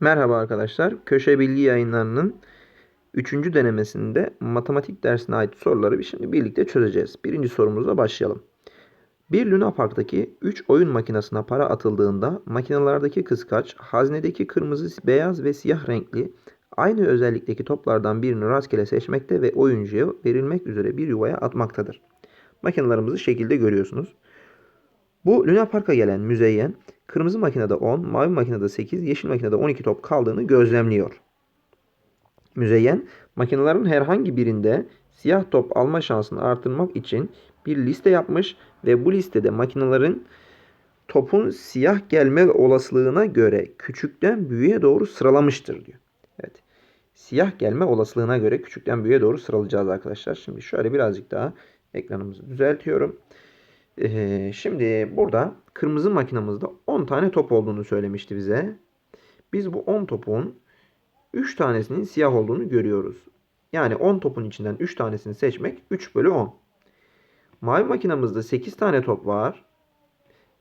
Merhaba arkadaşlar. Köşe Bilgi Yayınları'nın 3. denemesinde matematik dersine ait soruları şimdi birlikte çözeceğiz. Birinci sorumuzla başlayalım. Bir Luna Park'taki 3 oyun makinesine para atıldığında makinelerdeki kıskaç, haznedeki kırmızı, beyaz ve siyah renkli aynı özellikteki toplardan birini rastgele seçmekte ve oyuncuya verilmek üzere bir yuvaya atmaktadır. Makinelerimizi şekilde görüyorsunuz. Bu Luna Park'a gelen müzeyyen kırmızı makinede 10, mavi makinede 8, yeşil makinede 12 top kaldığını gözlemliyor. Müzeyyen makinelerin herhangi birinde siyah top alma şansını artırmak için bir liste yapmış ve bu listede makinelerin topun siyah gelme olasılığına göre küçükten büyüğe doğru sıralamıştır diyor. Evet. Siyah gelme olasılığına göre küçükten büyüğe doğru sıralayacağız arkadaşlar. Şimdi şöyle birazcık daha ekranımızı düzeltiyorum. Ee, şimdi burada kırmızı makinamızda 10 tane top olduğunu söylemişti bize. Biz bu 10 topun 3 tanesinin siyah olduğunu görüyoruz. Yani 10 topun içinden 3 tanesini seçmek 3 bölü 10. Mavi makinamızda 8 tane top var.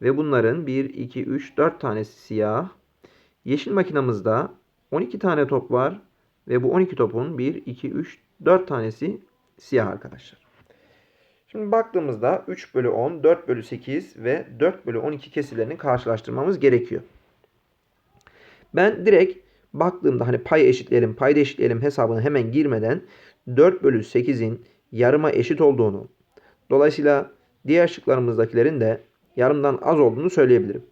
Ve bunların 1, 2, 3, 4 tanesi siyah. Yeşil makinamızda 12 tane top var. Ve bu 12 topun 1, 2, 3, 4 tanesi siyah arkadaşlar. Şimdi baktığımızda 3 bölü 10, 4 bölü 8 ve 4 bölü 12 kesirlerini karşılaştırmamız gerekiyor. Ben direkt baktığımda hani pay eşitleyelim, payda eşitleyelim hesabını hemen girmeden 4 bölü 8'in yarıma eşit olduğunu, dolayısıyla diğer şıklarımızdakilerin de yarımdan az olduğunu söyleyebilirim.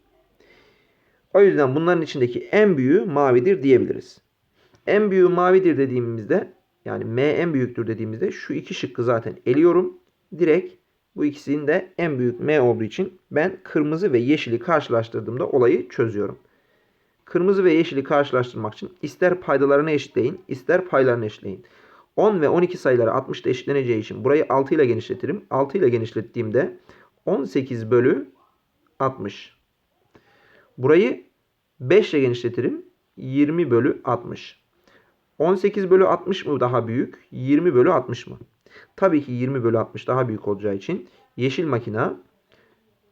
O yüzden bunların içindeki en büyüğü mavidir diyebiliriz. En büyüğü mavidir dediğimizde yani M en büyüktür dediğimizde şu iki şıkkı zaten eliyorum. Direkt bu ikisinin de en büyük M olduğu için ben kırmızı ve yeşili karşılaştırdığımda olayı çözüyorum. Kırmızı ve yeşili karşılaştırmak için ister paydalarını eşitleyin, ister paylarını eşitleyin. 10 ve 12 sayıları 60'da eşitleneceği için burayı 6 ile genişletirim. 6 ile genişlettiğimde 18 bölü 60. Burayı 5 ile genişletirim. 20 bölü 60. 18 bölü 60 mı daha büyük? 20 bölü 60 mı? Tabii ki 20 bölü 60 daha büyük olacağı için yeşil makina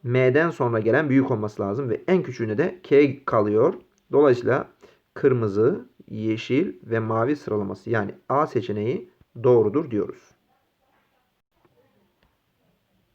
M'den sonra gelen büyük olması lazım ve en küçüğüne de K kalıyor. Dolayısıyla kırmızı, yeşil ve mavi sıralaması yani A seçeneği doğrudur diyoruz.